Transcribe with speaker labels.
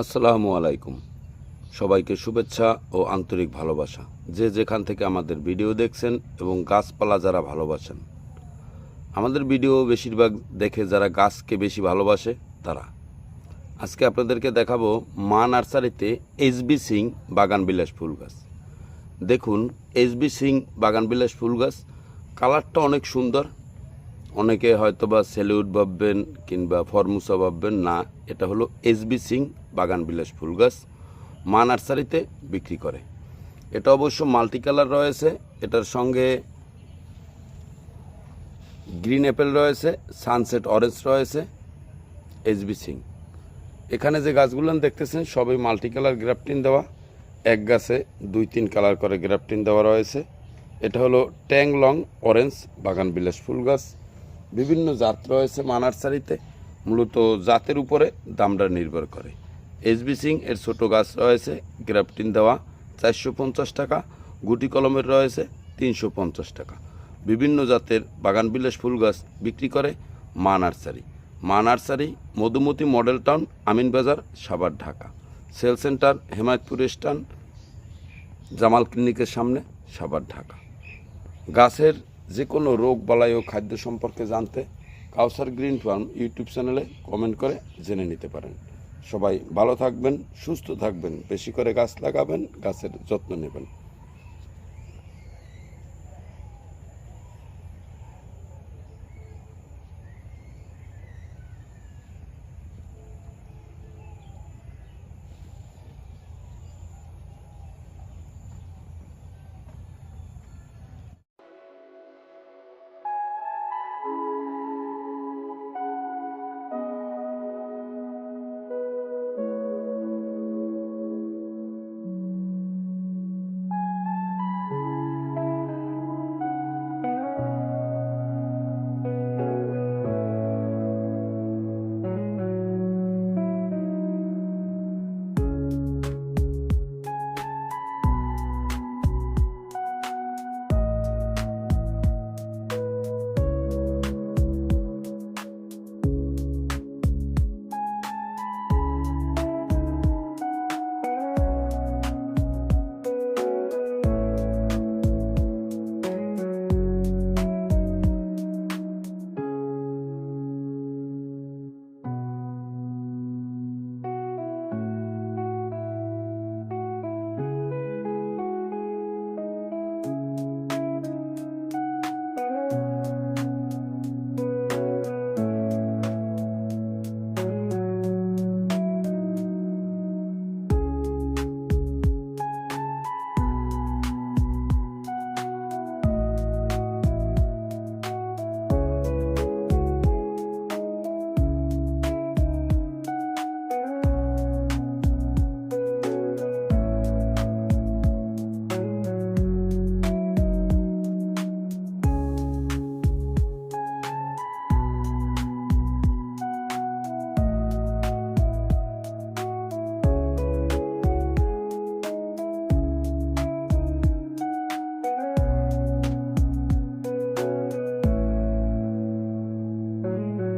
Speaker 1: আসসালামু আলাইকুম। সবাইকে শুভেচ্ছা ও আন্তরিক ভালোবাসা। যে যেখান থেকে আমাদের ভিডিও দেখছেন এবং গাছপালা যারা ভালোবাসেন, আমাদের ভিডিও বেশিরভাগ দেখে যারা গাছকে বেশি ভালোবাসে, তারা। আজকে আপনাদেরকে দেখাবো মা নার্সারিতে এসবি সিং বাগান বিলাস ফুল গাছ। দেখুন এসবি সিং বাগান বিলাস ফুল গাছ, কালারটা অনেক সুন্দর অনেকে হয়তো বা সেলিউড ভাববেন কিংবা ফরমুসা ভাববেন, না, এটা হলো এসবি সিং বাগান বিলাস ফুল গাছ, মা নার্সারিতে বিক্রি করে। এটা অবশ্য মাল্টি কালার রয়েছে, এটার সঙ্গে গ্রিন অ্যাপেল রয়েছে সানসেট অরেঞ্জ রয়েছে এসবি সিং এখানে যে গাছগুলো দেখতেছেন, সবই মাল্টি কালার গ্রাফটিন দেওয়া। এক গাছে দুই তিন কালার করে গ্রাফটিন দেওয়া রয়েছে। এটা হলো ট্যাং লং অরেঞ্জ বাগান বিলাস ফুল গাছ। বিভিন্ন জাত রয়েছে মানার্সারিতে, মূলত জাতের উপরে দামটা নির্ভর করে। এসবি সিং এর ছোট গাছ রয়েছে, গ্রাফটিন দেওয়া চারশো পঞ্চাশ টাকা, গুটি কলমের রয়েছে তিনশো পঞ্চাশ টাকা। বিভিন্ন জাতের বাগান বিলাস ফুল গাছ বিক্রি করে Maa nursery Maa nursery Madhumati model town, Amin Bazar, Savar, Dhaka. Sale centre, Hemayetpur stand Jamal ক্লিনিকের সামনে, সাভার, ঢাকা। গাছের যে কোনো রোগ বালাই ও খাদ্য সম্পর্কে জানতে কাউসার গ্রিন ফার্ম ইউটিউব চ্যানেলে কমেন্ট করে জেনে নিতে পারেন। সবাই ভালো থাকবেন, সুস্থ থাকবেন, বেশি করে গাছ লাগাবেন, গাছের যত্ন নেবেন।